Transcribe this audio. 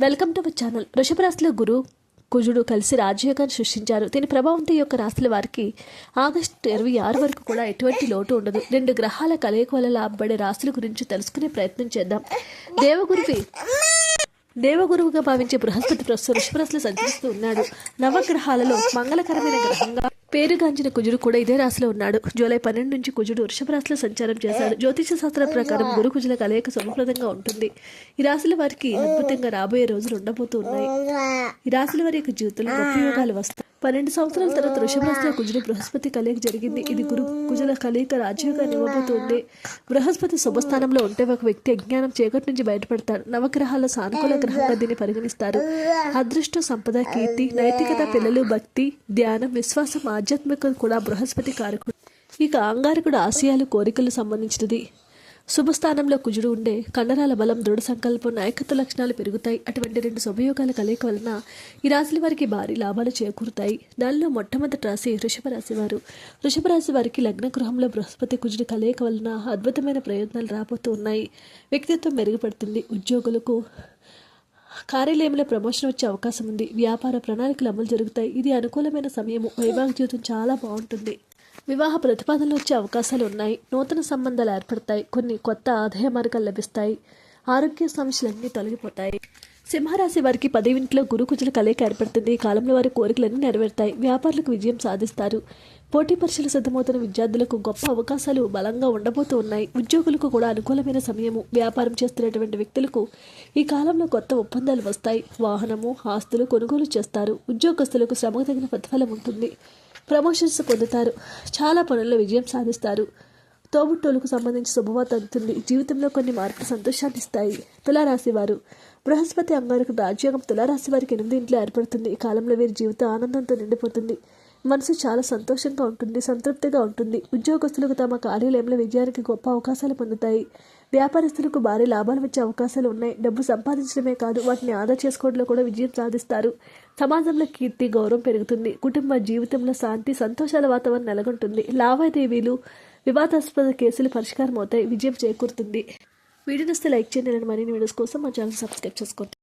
Welcome to my channel. వృషభ రాశిలో గురు కుజుడు కలిసి రాజయోగాన్ని సృష్టించారు. దీని ప్రభావంతో యొక్క రాశుల వారికి ఆగస్టు ఇరవై ఆరు వరకు కూడా ఎటువంటి లోటు ఉండదు. రెండు గ్రహాల కలయిక వల్ల లాభపడే రాశుల గురించి తెలుసుకునే ప్రయత్నం చేద్దాం. దేవగురువి దేవగురువుగా భావించే బృహస్పతి ప్రస్తుతం వృషభరాశిలో సంచరిస్తూ ఉన్నాడు. నవగ్రహాలలో మంగళకరమైన గ్రహంగా పేరుగాంచిన కుజుడు కూడా ఇదే రాశిలో ఉన్నాడు. జూలై పన్నెండు నుంచి కుజుడు వృషభ రాశిలో సంచారం చేశాడు. జ్యోతిష శాస్త్రం ప్రకారం గురు కుజుల కలయిక శుభప్రదంగా ఉంటుంది. ఈ రాశుల వారికి అద్భుతంగా రాబోయే రోజులు ఉండబోతూ ఉన్నాయి. ఈ రాశుల వారి యొక్క జీవితంలో ఉపయోగాలు వస్తాయి. పన్నెండు సంవత్సరాల తర్వాత వృషభ కుజుడు బృహస్పతి కలయిక జరిగింది. ఇది గురు కుజుల కలయిక రాజ్యంగా ఇవ్వబోతుంది. బృహస్పతి శుభస్థానంలో ఉంటే ఒక వ్యక్తి అజ్ఞానం చీకటి నుంచి బయటపడతారు నవగ్రహాల సానుకూల గ్రహంగా దీన్ని పరిగణిస్తారు. అదృష్టం సంపద కీర్తి నైతికత పిల్లలు భక్తి ధ్యానం విశ్వాసం ఆధ్యాత్మికత కూడా బృహస్పతి కారకుడు. ఇక అంగారకుడు ఆశయాలు కోరికలు సంబంధించినది. శుభస్థానంలో కుజుడు ఉండే కండరాల బలం దృఢ సంకల్పం నాయకత్వ లక్షణాలు పెరుగుతాయి. అటువంటి రెండు శుభయోగాల కలయిక వలన ఈ రాశుల వారికి భారీ లాభాలు చేకూరుతాయి. దానిలో మొట్టమొదటి రాశి వృషభ రాశి వారు. వృషభ రాశి వారికి లగ్న గృహంలో బృహస్పతి కుజుడి కలయిక వలన అద్భుతమైన ప్రయోజనాలు రాబోతూ ఉన్నాయి. వ్యక్తిత్వం మెరుగుపడుతుంది. ఉద్యోగులకు కార్యాలయంలో ప్రమోషన్ వచ్చే అవకాశం ఉంది. వ్యాపార ప్రణాళికలు అమలు జరుగుతాయి. ఇది అనుకూలమైన సమయము. వైవాహిక జీవితం చాలా బాగుంటుంది. వివాహ ప్రతిపాదనలు వచ్చే అవకాశాలు ఉన్నాయి. నూతన సంబంధాలు ఏర్పడతాయి. కొన్ని కొత్త ఆదాయ మార్గాలు లభిస్తాయి. ఆరోగ్య సమస్యలన్నీ తొలగిపోతాయి. సింహరాశి వారికి పదవింట్లో గురు కుజుల కలయిక ఏర్పడుతుంది. ఈ కాలంలో వారి కోరికలన్నీ నెరవేరుతాయి. వ్యాపారులకు విజయం సాధిస్తారు. పోటీ పరీక్షలు సిద్ధమవుతున్న విద్యార్థులకు గొప్ప అవకాశాలు బలంగా ఉండబోతూ ఉన్నాయి. ఉద్యోగులకు కూడా అనుకూలమైన సమయము. వ్యాపారం చేస్తున్నటువంటి వ్యక్తులకు ఈ కాలంలో కొత్త ఒప్పందాలు వస్తాయి. వాహనము ఆస్తులు కొనుగోలు చేస్తారు. ఉద్యోగస్తులకు శ్రమకు తగిన ప్రతిఫలం ఉంటుంది. ప్రమోషన్స్ పొందుతారు. చాలా పనుల్లో విజయం సాధిస్తారు. తోబుట్టోలకు సంబంధించి శుభవార్త అందుతుంది. జీవితంలో కొన్ని మార్పులు సంతోషాన్ని ఇస్తాయి. తులారాశి వారు. బృహస్పతి అంగారకు రాజ్యోగం. తులారాశి వారికి ఎనిమిది ఇంట్లో ఏర్పడుతుంది. ఈ కాలంలో వీరి జీవితం ఆనందంతో నిండిపోతుంది. మనసు చాలా సంతోషంగా ఉంటుంది సంతృప్తిగా ఉంటుంది. ఉద్యోగస్తులకు తమ కార్యాలయంలో విజయానికి గొప్ప అవకాశాలు పొందుతాయి. వ్యాపారస్తులకు భారీ లాభాలు వచ్చే అవకాశాలు ఉన్నాయి. డబ్బు సంపాదించడమే కాదు వాటిని ఆదా చేసుకోవడంలో కూడా విజయం సాధిస్తారు. సమాజంలో కీర్తి గౌరవం పెరుగుతుంది. కుటుంబ జీవితంలో శాంతి సంతోషాల వాతావరణం నెలకొంటుంది. లావాదేవీలు వివాదాస్పద కేసులు పరిష్కారం అవుతాయి విజయం చేకూరుతుంది. వీడియో లైక్ చేయండి. నేను మరిన్ని వీడియోస్ కోసం మా ఛానల్ సబ్స్క్రైబ్ చేసుకోండి.